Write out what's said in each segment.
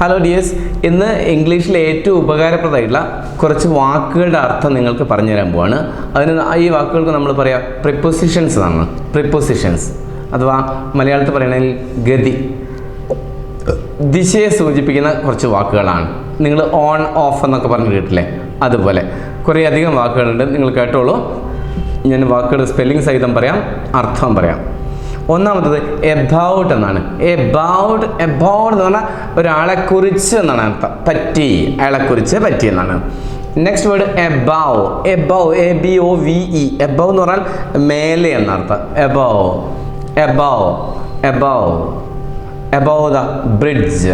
Hello dears ഇന്ന് ഇംഗ്ലീഷിൽ ഏറ്റവും ഉപകാരപ്രദമായിട്ടുള്ള കുറച്ച് വാക്കുകളുടെ അർത്ഥം നിങ്ങൾക്ക് പറഞ്ഞു തരാൻ പോവാണ്. അതിന് ഈ വാക്കുകൾക്ക് നമ്മൾ പറയാം പ്രിപ്പൊസിഷൻസ് എന്നാണ്. പ്രിപ്പൊസിഷൻസ് അഥവാ മലയാളത്തിൽ പറയണമെങ്കിൽ ഗതി. ദിശയെ സൂചിപ്പിക്കുന്ന കുറച്ച് വാക്കുകളാണ്. നിങ്ങൾ ഓൺ ഓഫ് എന്നൊക്കെ പറഞ്ഞു കേട്ടില്ലേ? അതുപോലെ. കുറേ അധികം വാക്കുകളുണ്ട്. നിങ്ങൾ കേട്ടോളൂ. ഞാൻ വാക്കുകൾ സ്പെല്ലിംഗ് സഹിതം പറയാം. അർത്ഥം പറയാം. ഒന്നാമത്തത് എബൌട്ട് എന്നാണ്. എബൌട്ട് എബൌട്ട് എന്ന് പറഞ്ഞാൽ ഒരാളെ കുറിച്ച് എന്നാണ് അർത്ഥം. പറ്റി. അയാളെ കുറിച്ച് പറ്റി എന്നാണ്. Next word above above A B O V E above എന്ന് പറഞ്ഞാൽ മേലെ എന്നർത്ഥം above above above above the bridge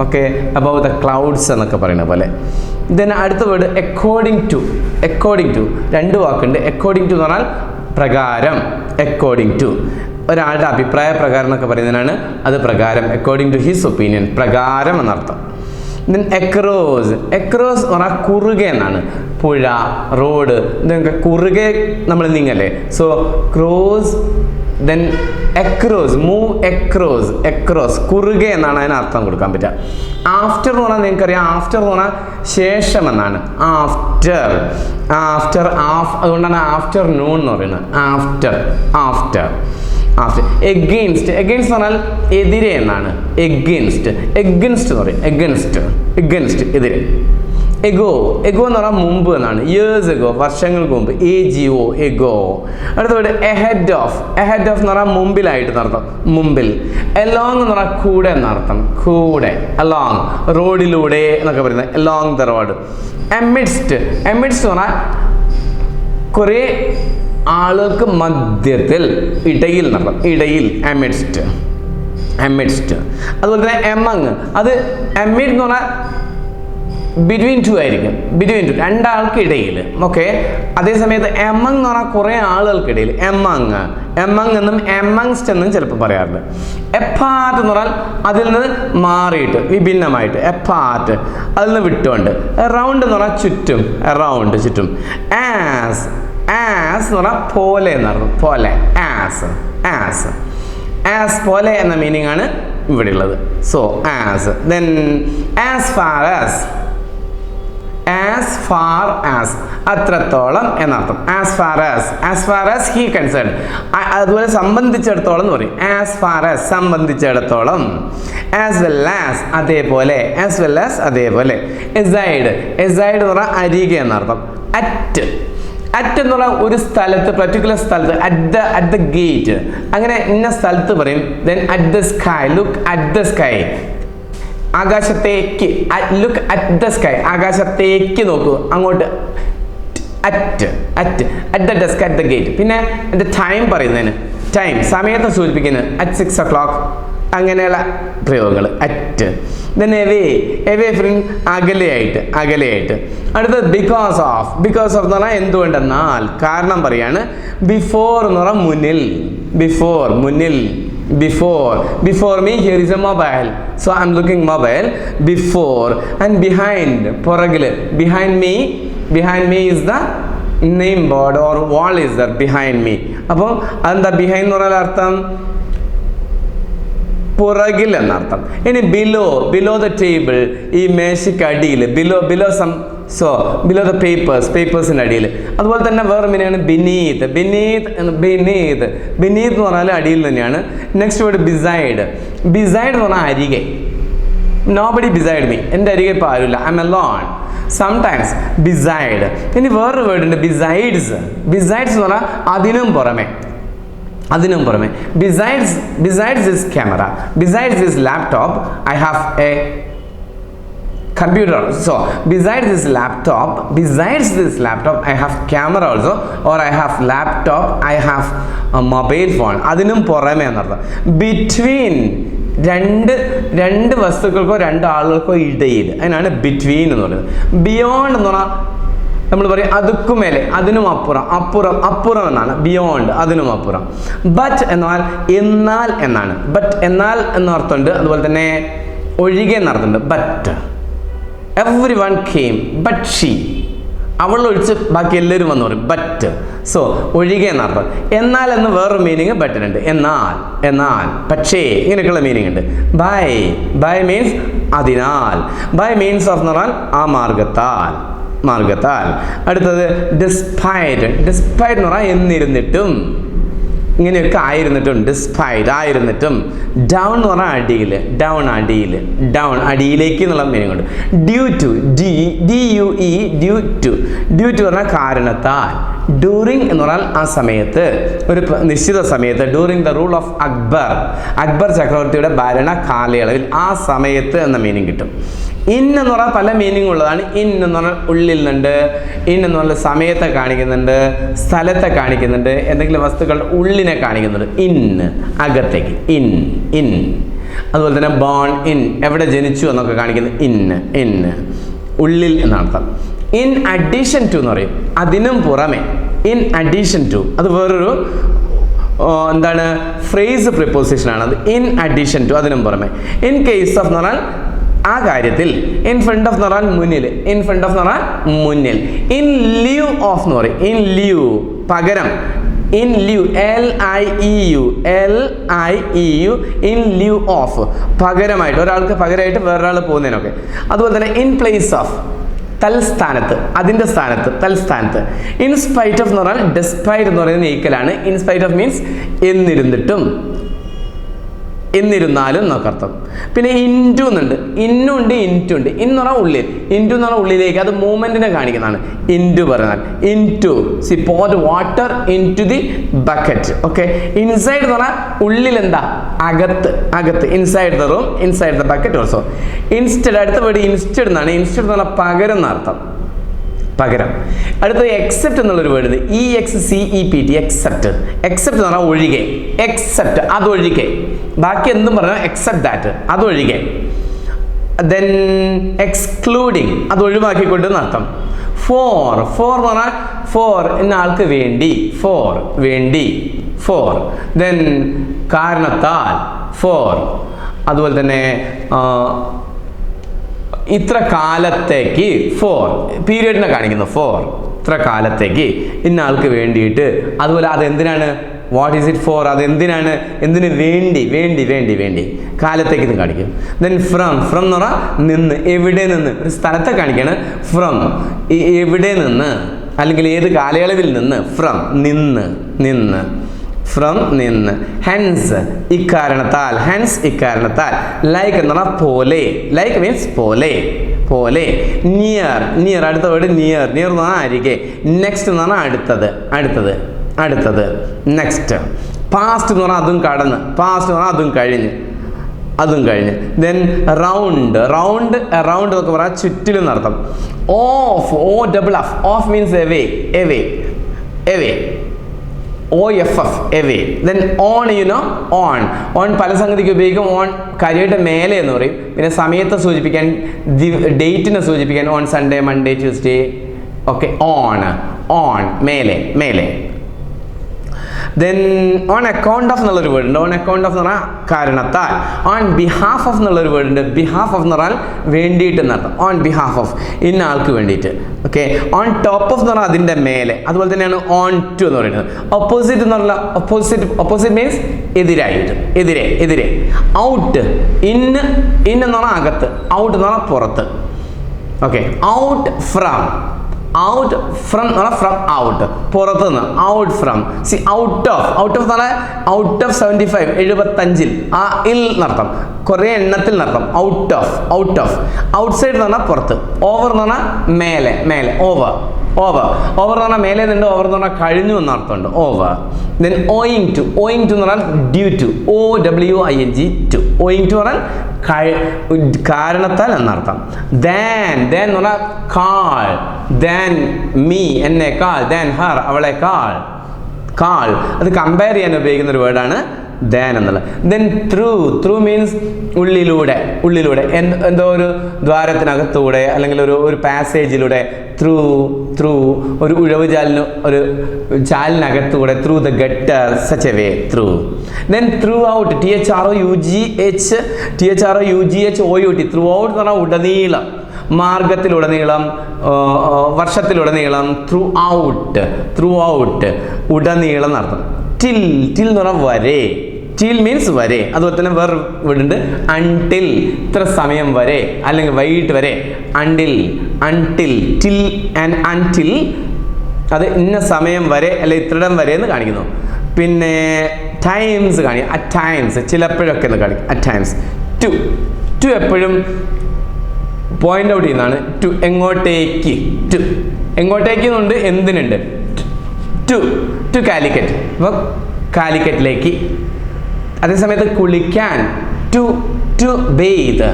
okay above the clouds എന്നൊക്കെ പറയുന്ന പോലെ. ദെൻ അടുത്ത word according to according to രണ്ട് വാക്കുണ്ട്. അക്കോർഡിംഗ് ടു എന്ന് പറഞ്ഞാൽ പ്രകാരം. അക്കോർഡിംഗ് ടു ഒരാളുടെ അഭിപ്രായ പ്രകാരം എന്നൊക്കെ പറയുന്നതിനാണ് അത് പ്രകാരം അക്കോർഡിംഗ് ടു ഹിസ് ഒപ്പീനിയൻ പ്രകാരം എന്നർത്ഥം. ദെൻ എക്രോസ് എക്രോസ് എന്ന് പറഞ്ഞാൽ കുറുകെ എന്നാണ്. പുഴ റോഡ് ഇതൊക്കെ കുറുകെ നമ്മൾ നീങ്ങല്ലേ? So cross then across move across across കുറുകെ എന്നാണ് അതിന് അർത്ഥം കൊടുക്കാൻ പറ്റുക. ആഫ്റ്റർ എന്ന് പറഞ്ഞാൽ നിങ്ങൾക്കറിയാം ആഫ്റ്റർ എന്ന് പറഞ്ഞാൽ ശേഷം എന്നാണ്. ആഫ്റ്റർ ആഫ്റ്റർ ആഫ് അതുകൊണ്ടാണ് ആഫ്റ്റർ നൂൺ എന്ന് പറയുന്നത്. After after after against against പറഞ്ഞാൽ എതിരെ എന്നാണ്. എഗെയിൻസ്റ്റ് എഗെയിൻസ്റ്റ് എന്ന് പറയും. എഗെയിൻസ്റ്റ് എഗെയിൻസ്റ്റ് എതിരെ. എഗോ എഗോ എന്ന് പറഞ്ഞാൽ മുമ്പ് എന്നാണ്. ഇയേഴ്സ് എഗോ വർഷങ്ങൾക്ക് മുമ്പ്. എ ജി ഒ എഗോ അടുത്തത് എഹെഡ് ഓഫ് എഹെഡ് ഓഫ് എന്ന് പറഞ്ഞാൽ മുമ്പിലായിട്ട് നടത്തും. മുമ്പിൽ. എലോങ് എന്ന് പറഞ്ഞാൽ കൂടെ എന്നർത്ഥം കൂടെ. അലോങ് റോഡിലൂടെ എന്നൊക്കെ പറയുന്നത് along the road amidst amidst എന്ന് പറഞ്ഞാൽ കുറേ ആളുകൾക്ക് മധ്യത്തിൽ ഇടയിൽ നടക്കും ഇടയിൽ എമിഡ്സ്റ്റ് എമിഡ്സ്റ്റ് അതുപോലെ തന്നെ എമങ് അത് എമിഡ് എന്ന് പറഞ്ഞാൽ ബിറ്റ്വീൻ ടു ആയിരിക്കും. ബിറ്റ്വീൻ ടു രണ്ടാൾക്കിടയിൽ ഓക്കെ അതേസമയത്ത് എമങ് എന്ന് പറഞ്ഞാൽ കുറേ ആളുകൾക്കിടയിൽ എമങ് എമങ് എന്നും എമങ്സ്റ്റ് എന്നും ചിലപ്പോൾ പറയാറുണ്ട്. എപ്പാർട്ട് എന്ന് പറഞ്ഞാൽ അതിൽ നിന്ന് മാറിയിട്ട് വിഭിന്നമായിട്ട്. എപ്പാർട്ട് അതിൽ നിന്ന് വിട്ടുകൊണ്ട്. എറൗണ്ട് എന്ന് പറഞ്ഞാൽ ചുറ്റും. എറൗണ്ട് ചുറ്റും. ആസ് ആസ് എന്ന് പറഞ്ഞാൽ പോലെ എന്നർത്ഥം. പോലെ. ആസ് ആസ് ആസ് പോലെ എന്ന മീനിങ് ആണ് ഇവിടെ ഉള്ളത് so as then as far as as far as അത്രത്തോളം എന്നർത്ഥം. As far as as far as he concern അതുപോലെ സംബന്ധിച്ചിടത്തോളം എന്ന് പറയും. ആസ് ഫാർ ആസ് സംബന്ധിച്ചിടത്തോളം. ആസ് വെൽ ആസ് അതേപോലെ. ആസ് വെൽ ആസ് അതേപോലെ. എസൈഡ് എസൈഡ് എന്ന് പറഞ്ഞാൽ അരികെ എന്നർത്ഥം. അറ്റ് അറ്റ് എന്ന് പറഞ്ഞാൽ ഒരു സ്ഥലത്ത് പർട്ടിക്കുലർ സ്ഥലത്ത് at the at the gate അങ്ങനെ ഇന്ന സ്ഥലത്ത് പറയും then at the sky look at the sky ആകാശത്തേക്ക് ലുക്ക് അറ്റ് ദ സ്കൈ ആകാശത്തേക്ക് നോക്കൂ അങ്ങോട്ട് at at at the desk at the gate പിന്നെ എന്റെ ടൈം പറയുന്നതിന് ടൈം സമയത്തെ സൂചിപ്പിക്കുന്നത് അറ്റ് സിക്സ് ഒ ക്ലോക്ക് അങ്ങനെയുള്ള പ്രയോഗങ്ങൾ അറ്റ് എവേ എവേ ഫ്രം അകലെയായിട്ട് അകലെയായിട്ട്. അടുത്തത് ബിക്കോസ് ഓഫ് ബിക്കോസ് ഓഫ് എന്ന് പറഞ്ഞാൽ എന്തുകൊണ്ടെന്നാൽ കാരണം പറയാണ് ബിഫോർ എന്ന് പറഞ്ഞാൽ മുന്നിൽ. ബിഫോർ മുന്നിൽ. Before before me here is a mobile so I'm looking mobile before and behind പുറകിൽ behind me behind me is the name board or wall is there behind me അപ്പോൾ അതെന്താ ബിഹൈൻഡ് എന്ന് പറഞ്ഞാൽ അർത്ഥം? പുറകിൽ എന്നർത്ഥം ഇനി ബിലോ ബിലോ ദ ടേബിൾ ഈ മേശയ്ക്ക് അടിയിൽ below below some so below the papers പേപ്പേഴ്സിന്റെ അടിയിൽ അതുപോലെ തന്നെ വേറെ മീനാണ് ബിനീത് ബിനീത് ബിനീത് ബിനീത് എന്ന് പറഞ്ഞാൽ അടിയിൽ തന്നെയാണ്. നെക്സ്റ്റ് വേർഡ് ബിസൈഡ് ബിസൈഡ് എന്ന് പറഞ്ഞാൽ അരികെ. നോ ബഡി ബിസൈഡ് മീ എന്റെ അരികെ ഇപ്പോൾ ആരുമില്ല. I M alone sometimes beside ഇനി വേറൊരു വേർഡ് ഉണ്ട് ബിസൈഡ്സ് ബിസൈഡ്സ് എന്ന് പറഞ്ഞാൽ അതിനും പുറമെ. അതിനും പുറമെ besides besides this camera besides this laptop I have a computer so besides this laptop besides this laptop I have camera also or I have laptop I have mobile phone അതിനും പുറമേ എന്നർത്ഥം between രണ്ട് രണ്ട് വസ്തുക്കൾക്കോ രണ്ട് ആളുകൾക്കോ ഇടയിൽ അതിനാണ് between എന്ന് പറയുന്നത്. ബിയോണ്ട് എന്ന് പറഞ്ഞാൽ നമ്മൾ പറയും അതുക്കും മേലെ അതിനും അപ്പുറം അപ്പുറം അപ്പുറം എന്നാണ് ബിയോണ്ട് അതിനും അപ്പുറം. ബട്ട് എന്നാൽ എന്നാൽ എന്നാണ്. ബട്ട് എന്നാൽ എന്ന അർത്ഥമുണ്ട് അതുപോലെ തന്നെ ഒഴികെ എന്നർത്ഥമുണ്ട്. But everyone came but she അവളൊഴിച്ച് ബാക്കി എല്ലാവരും വന്നു പറയും ബറ്റ് സോ ഒഴികെ എന്നർത്ഥം. എന്നാൽ എന്ന് വേറൊരു മീനിങ് ബട്ടിനുണ്ട് എന്നാൽ എന്നാൽ പക്ഷേ ഇങ്ങനെയൊക്കെയുള്ള മീനിങ് ഉണ്ട്. ബൈ ബൈ മീൻസ് അതിനാൽ ബൈ മീൻസ് ഓഫ് എന്ന് പറഞ്ഞാൽ ആ മാർഗത്താൽ മാർഗത്താൽ അടുത്തത് ഡിസ്പൈറ്റ് ഡിസ്പൈറ്റ് എന്ന് പറഞ്ഞാൽ എന്നിരുന്നിട്ടും. ഇങ്ങനെയൊക്കെ ആയിരുന്നിട്ടും ഡിസ്പൈറ്റ് ആയിരുന്നിട്ടും. ഡൗൺ എന്ന് പറഞ്ഞാൽ അടിയിൽ ഡൗൺ അടിയിൽ ഡൗൺ അടിയിലേക്ക് എന്നുള്ള മീനിങ് ഉണ്ട്. Due to D D U E due to due to പറഞ്ഞാൽ കാരണത്താൽ. ഡ്യൂറിങ് എന്ന് പറഞ്ഞാൽ ആ സമയത്ത് ഒരു നിശ്ചിത സമയത്ത് during the rule of Akbar Akbar ചക്രവർത്തിയുടെ ഭരണ കാലയളവിൽ ആ സമയത്ത് എന്ന മീനിങ് കിട്ടും. ഇൻ എന്ന് പറഞ്ഞാൽ പല മീനിങ് ഉള്ളതാണ്. ഇൻ എന്ന് പറഞ്ഞാൽ ഉള്ളിൽ നിന്നുണ്ട് ഇൻ എന്ന് പറഞ്ഞാൽ സമയത്തെ കാണിക്കുന്നുണ്ട് സ്ഥലത്തെ കാണിക്കുന്നുണ്ട് എന്തെങ്കിലും വസ്തുക്കളുടെ ഉള്ളിനെ കാണിക്കുന്നുണ്ട്. ഇൻ അകത്തേക്ക്. In in. അതുപോലെ തന്നെ ബോൺ ഇൻ എവിടെ ജനിച്ചു എന്നൊക്കെ കാണിക്കുന്നത് ഇൻ ഇൻ. ഉള്ളിൽ എന്നർത്ഥം. ഇൻ അഡീഷൻ ടു എന്ന് പറയും. അതിനും പുറമെ ഇൻ അഡീഷൻ ടു അത് വേറൊരു എന്താണ് ഫ്രേസ് പ്രിപ്പോസിഷൻ ആണ്. അത് ഇൻ അഡീഷൻ ടു അതിനും പുറമെ. ഇൻ കേസ് ഓഫ് എന്ന് പറഞ്ഞാൽ ആ കാര്യത്തിൽ ഇൻ ഫ്രണ്ട് ഓഫ് എന്ന് മുന്നിൽ. ഇൻ ഫ്രണ്ട് ഓഫ് എന്ന് മുന്നിൽ. ഇൻ ലീവ് ഓഫ് എന്ന് പറയും. ഇൻ ലീവ് പകരം. In lieu L I E U L I E U in lieu of പകരമായിട്ട്. ഒരാൾക്ക് പകരമായിട്ട് വേറൊരാൾ പോകുന്നതിനൊക്കെ. അതുപോലെ തന്നെ ഇൻ പ്ലേസ് ഓഫ് തൽസ്ഥാനത്ത്. അതിന്റെ സ്ഥാനത്ത്. തൽസ്ഥാനത്ത്. ഇൻസ്പൈറ്റ് ഓഫ് എന്ന് പറഞ്ഞാൽ ഡെസ്പൈറ്റ് എന്ന് പറയുന്ന നീക്കലാണ്. ഇൻസ്പൈറ്റ് ഓഫ് മീൻസ് എന്നിരുന്നിട്ടും. എന്നിരുന്നാലും എന്നൊക്കെ അർത്ഥം പിന്നെ ഇന്റു എന്നുണ്ട്. ഇന്നും ഉണ്ട് ഇന്റു ഉണ്ട്. ഇന്ന് പറഞ്ഞാൽ ഉള്ളിൽ. ഇന്റു എന്ന് പറഞ്ഞാൽ ഉള്ളിലേക്ക്. അത് മൂവ്മെന്റിനെ കാണിക്കുന്നതാണ്. ഇന്റു പറഞ്ഞാൽ. Into see put water into the bucket okay inside എന്ന് പറഞ്ഞാൽ ഉള്ളിൽ എന്താ? അകത്ത്. അകത്ത്. Inside the room inside the bucket also instead അടുത്ത വേർഡ് ഇൻസ്റ്റഡ് എന്നാണ്. ഇൻസ്റ്റഡ് എന്ന് പറഞ്ഞാൽ പകരം എന്നർത്ഥം. പകരം. അടുത്തത് എക്സെപ്റ്റ് എന്നുള്ളൊരു word E X C E P T except except എന്ന് പറഞ്ഞാൽ ഒഴികെ. എക്സെപ്റ്റ് അതൊഴികെ ബാക്കി എന്തും പറഞ്ഞാൽ എക്സെപ്റ്റ് ദാറ്റ് അതൊഴികെ ദെൻ എക്സ്ക്ലൂഡിങ് അത് ഒഴിവാക്കിക്കൊണ്ട് നടത്തം ഫോർ ഫോർ എന്ന് പറഞ്ഞാൽ ഫോർ എന്ന ആൾക്ക് വേണ്ടി. ഫോർ വേണ്ടി. ഫോർ ദെൻ കാരണത്താൽ ഫോർ അതുപോലെ തന്നെ ഇത്ര കാലത്തേക്ക് ഫോർ പീരിയഡിനെ കാണിക്കുന്നു ഫോർ ഇത്ര കാലത്തേക്ക് ഇന്നാൾക്ക് വേണ്ടിയിട്ട് അതുപോലെ അതെന്തിനാണ്? വാട്ട് ഈസ് ഇറ്റ് ഫോർ അതെന്തിനാണ്? എന്തിനു വേണ്ടി വേണ്ടി വേണ്ടി വേണ്ടി കാലത്തേക്ക് ഇത് കാണിക്കും. ദെൻ ഫ്രം ഫ്രം എന്ന് പറഞ്ഞാൽ നിന്ന് എവിടെ നിന്ന്? ഒരു സ്ഥലത്തെ കാണിക്കാണ് ഫ്രം എവിടെ നിന്ന്? അല്ലെങ്കിൽ ഏത് കാലയളവിൽ നിന്ന്? ഫ്രം നിന്ന് നിന്ന്. ഫ്രം നിന്ന് ഹെൻസ് ഇക്കാരണത്താൽ ഹെൻസ് ഇക്കാരണത്താൽ. ലൈക്ക് എന്ന് പറഞ്ഞാൽ പോലെ. ലൈക്ക് മീൻസ് പോലെ. പോലെ. നിയർ നിയർ അടുത്ത വേർഡ് നിയർ നിയർ എന്ന് പറഞ്ഞാൽ അരികെ. നെക്സ്റ്റ് എന്ന് പറഞ്ഞാൽ അടുത്തത്. അടുത്തത്. അടുത്തത്. നെക്സ്റ്റ് പാസ്റ്റ് എന്ന് പറഞ്ഞാൽ അതും കടന്ന്. പാസ്റ്റ് എന്ന് പറഞ്ഞാൽ അതും കഴിഞ്ഞ്. അതും കഴിഞ്ഞ്. ദെൻ റൗണ്ട് റൗണ്ട് റൗണ്ട് എന്നൊക്കെ പറഞ്ഞാൽ ചുറ്റിലും നടത്തം off O double off off means away away away O F F away then on you know on on പല സംഗതിക്ക് ഉപയോഗിക്കും. ഓൺ കാര്യമായിട്ട് മേലെ എന്ന് പറയും. പിന്നെ സമയത്തെ സൂചിപ്പിക്കാൻ ഡേറ്റിനെ സൂചിപ്പിക്കാൻ on Sunday Monday Tuesday okay on on മേലെ മേലെ. ദെൻ ഓൺ അക്കൗണ്ട് ഓഫ് എന്നുള്ളൊരു വേർഡ് ഉണ്ട്. ഓൺ അക്കൗണ്ട് ഓഫ് എന്ന് പറഞ്ഞാൽ കാരണത്താൽ. ഓൺ ബിഹാഫ് ഓഫ് എന്നുള്ളൊരു വേർഡ് ഉണ്ട്. ബിഹാഫ് ഓഫ് എന്ന് പറഞ്ഞാൽ വേണ്ടിയിട്ട് എന്നർത്ഥം ഓൺ ബിഹാഫ് ഓഫ് ഇന്ന ആൾക്ക് വേണ്ടിയിട്ട്. ഓക്കെ ഓൺ ടോപ്പ് ഓഫ് എന്ന് പറഞ്ഞാൽ അതിന്റെ മേലെ. അതുപോലെ തന്നെയാണ് ഓൺ ടു എന്ന് പറയുന്നത്. ഓപ്പോസിറ്റ് എന്ന് പറഞ്ഞാൽ ഓപ്പോസിറ്റ് ഓപ്പോസിറ്റ് മീൻസ് എതിരായിട്ട്. എതിരെ എതിരെ. ഔട്ട് ഇന്ന് ഇൻ എന്ന് പറഞ്ഞാൽ അകത്ത്. ഔട്ട് എന്ന് പറഞ്ഞാൽ പുറത്ത്. Okay out from out from എന്ന് പറഞ്ഞാൽ ഫ്രം ഔട്ട് പുറത്ത് നിന്ന് out from C out of out of എന്ന് പറഞ്ഞാൽ ഔട്ട് ഓഫ് സെവന്റി ഫൈവ് എഴുപത്തഞ്ചിൽ. ആ ഇൽ നടത്തം കുറേ എണ്ണത്തിൽ നടത്തം out of out of outside എന്ന് പറഞ്ഞാൽ പുറത്ത്. ഓവർ എന്ന് പറഞ്ഞാൽ മേലെ മേലെ. ഓവർ ഓവർ ഓവർ എന്ന് പറഞ്ഞാൽ മേലെ നിന്ന് ഓവർ എന്ന് പറഞ്ഞാൽ കഴിഞ്ഞു എന്ന അർത്ഥമുണ്ട് over then owing to owing to എന്ന് പറഞ്ഞാൽ due to O W I N G to owing to പറഞ്ഞാൽ കാരണത്താൽ എന്നർത്ഥം. ദാൻ ദാൻ എന്ന് പറഞ്ഞാൽ കാൾ. ദാൻ മീ എന്നെ കാൾ ദാൻ ഹർ അവളെ കാൾ. കാൾ അത് കമ്പയർ ചെയ്യാൻ ഉപയോഗിക്കുന്ന ഒരു വേർഡാണ് ദാൻ എന്നുള്ളത് ദെൻ ത്രൂ ത്രൂ മീൻസ് ഉള്ളിലൂടെ ഉള്ളിലൂടെ. എന്ത് ഒരു ദ്വാരത്തിനകത്തൂടെ അല്ലെങ്കിൽ ഒരു ഒരു പാസേജിലൂടെ ത്രൂ ത്രൂ ഒരു ഉഴവ് ചാലിന് ഒരു ചാലിനകത്തൂടെ through the gutter such a way through then throughout T H R O U G H T H R O U G H O U T throughout എന്ന് പറഞ്ഞാൽ ഉടനീളം മാർഗത്തിലുടനീളം വർഷത്തിലുടനീളം ത്രൂ ഔട്ട് ത്രൂ ഔട്ട് ഉടനീളം നടത്തണം. Till till എന്ന് പറഞ്ഞാൽ വരെ. ടിൽ മീൻസ് വരെ. അതുപോലെ തന്നെ വേറെ വീടുണ്ട് അൺടിൽ ഇത്ര സമയം വരെ. അല്ലെങ്കിൽ വൈകിട്ട് വരെ. Until until till and until അത് ഇന്ന സമയം വരെ അല്ലെ ഇത്രയിടം വരെ എന്ന് കാണിക്കുന്നു. പിന്നെ ടൈംസ് കാണിക്കും അറ്റ് ടൈംസ് ചിലപ്പോഴൊക്കെ എന്ന് കാണിക്കും അറ്റ് ടൈംസ് ടു ടു എപ്പോഴും പോയിന്റ് ഔട്ട് ചെയ്യുന്നതാണ്. ടു എങ്ങോട്ടേക്ക്. ടു എങ്ങോട്ടേക്ക് എന്നുണ്ട്? എന്തിനുണ്ട്? To to Calicut. അപ്പോൾ കാലിക്കറ്റിലേക്ക് അതേസമയത്ത് കുളിക്കാൻ to to bathe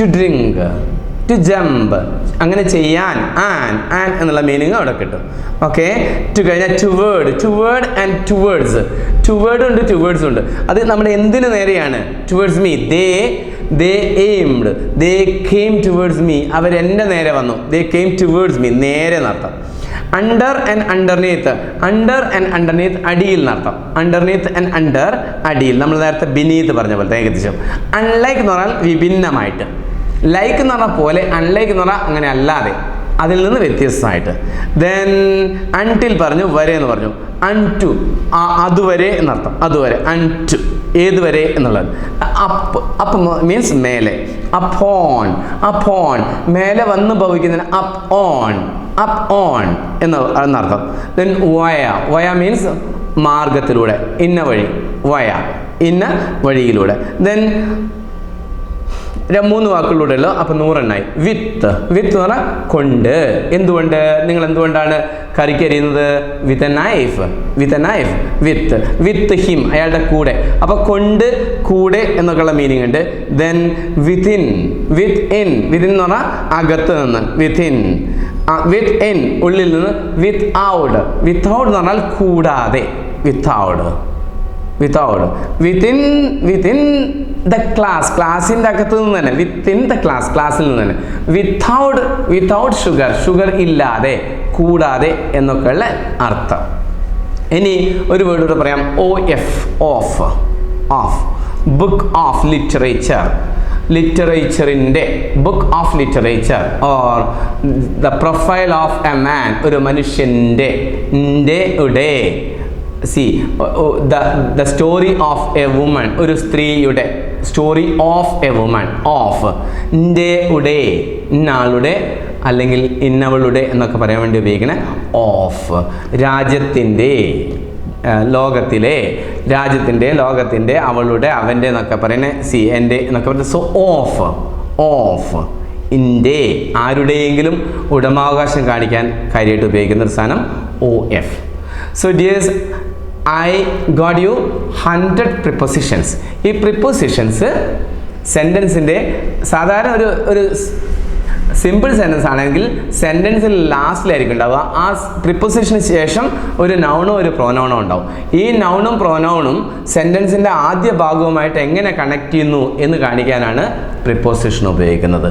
to drink to jump അങ്ങനെ ചെയ്യാൻ ആൻ ആൻ എന്നുള്ള മീനിങ് അവിടെ കിട്ടും. ഓക്കെ ടു കഴിഞ്ഞാൽ toward toward and towards toward ഉണ്ട് ടുവേർഡ്സ് ഉണ്ട്. അത് നമ്മൾ എന്തിനു നേരെയാണ്? Towards me they they aimed they came towards me അവർ എന്റെ നേരെ വന്നു. ദേ കെയിം ടുവേർഡ്സ് മീ നേരെ നടത്താം. Under and underneath under and underneath അടിയിൽ നടത്താം അണ്ടർനീത്ത് ആൻഡ് അണ്ടർ അടിയിൽ. നമ്മൾ നേരത്തെ ബിനീത്ത് പറഞ്ഞ പോലെ ഏകദേശം. അൺലൈക്ക് എന്ന് പറഞ്ഞാൽ വിഭിന്നമായിട്ട്. ലൈക്ക് എന്ന് പറഞ്ഞാൽ പോലെ അൺലൈക്ക് എന്ന് പറഞ്ഞാൽ അങ്ങനെ അല്ലാതെ. അതിൽ നിന്ന് വ്യത്യസ്തമായിട്ട്. ദെൻ അൺടിൽ പറഞ്ഞു വരെ എന്ന് പറഞ്ഞു. അൺ ടു അതുവരെ എന്നർത്ഥം. അതുവരെ. അൺടു ഏതുവരെ എന്നുള്ളത്? അപ്പ് അപ്പ് മീൻസ് മേലെ. അപ്പോൺ അപ്പോൺ മേലെ വന്ന് ഭവിക്കുന്നതിന് അപ്പ് ഓൺ അപ്പ് ഓൺ എന്ന് എന്നർത്ഥം ദെൻ വയ വയ മീൻസ് മാർഗത്തിലൂടെ ഇന്ന വഴി. വയ ഇന്ന വഴിയിലൂടെ. ദെൻ മൂന്ന് വാക്കുകളിലൂടെയല്ലോ അപ്പം നൂറെണ്ണായി. വിത്ത്. വിത്ത് എന്ന് പറഞ്ഞാൽ കൊണ്ട്. എന്തുകൊണ്ട്? നിങ്ങൾ എന്തുകൊണ്ടാണ് കറിക്ക് with a knife with a knife with with him അയാളുടെ കൂടെ. അപ്പോൾ കൊണ്ട് കൂടെ എന്നൊക്കെയുള്ള മീനിങ് ഉണ്ട്. Then within with in within എന്ന് പറഞ്ഞാൽ അകത്ത് നിന്ന്. വിത്തിൻ വിത്ത് ഇൻ ഉള്ളിൽ നിന്ന്. വിത്ത് ഔട്ട് വിത്ത് ഔട്ട് എന്ന് പറഞ്ഞാൽ കൂടാതെ. With out without. Within within the class ക്ലാസ്സിന്റെ അകത്ത് നിന്ന് തന്നെ വിത്തിൻ ദ ക്ലാസ് ക്ലാസ്സിൽ നിന്ന് തന്നെ. വിത്തൗട്ട് വിത്തൗട്ട് ഷുഗർ ഷുഗർ ഇല്ലാതെ കൂടാതെ എന്നൊക്കെയുള്ള അർത്ഥം. ഇനി ഒരു വേർഡ് കൂടെ പറയാം. O F of of book of literature ലിറ്ററേച്ചറിന്റെ book of literature or the profile of a man ഒരു മനുഷ്യന്റെ ഇന്റെ ഉടെ. See the story of a woman ഒരു സ്ത്രീയുടെ story of a woman of ഇന്റെ ഉടെ ഇന്നാളുടെ അല്ലെങ്കിൽ ഇന്നവളുടെ എന്നൊക്കെ പറയാൻ വേണ്ടി ഉപയോഗിക്കണ ഓഫ് രാജ്യത്തിന്റെ ലോകത്തിലെ രാജ്യത്തിന്റെ ലോകത്തിന്റെ അവളുടെ അവന്റെ എന്നൊക്കെ പറയണേ സി എന്റെ എന്നൊക്കെ പറയുന്നത് സോ ഓഫ് ഓഫ് ഇന്റെ ആരുടെയെങ്കിലും ഉടമാവകാശം കാണിക്കാൻ കാര്യമായിട്ട് ഉപയോഗിക്കുന്ന ഒരു സാധനം O F so dears I got you hundred prepositions ഈ പ്രിപ്പൊസിഷൻസ് സെന്റൻസിന്റെ സാധാരണ ഒരു ഒരു സിമ്പിൾ സെന്റൻസ് ആണെങ്കിൽ സെന്റൻസിൽ ലാസ്റ്റിലായിരിക്കും ഉണ്ടാവുക. ആ പ്രിപ്പൊസിഷന് ശേഷം ഒരു നൗണും ഒരു പ്രോനൗണും ഉണ്ടാവും. ഈ നൗണും പ്രോനൗണും സെന്റൻസിന്റെ ആദ്യ ഭാഗവുമായിട്ട് എങ്ങനെ കണക്ട് ചെയ്യുന്നു എന്ന് കാണിക്കാനാണ് പ്രിപ്പോസിഷൻ ഉപയോഗിക്കുന്നത്.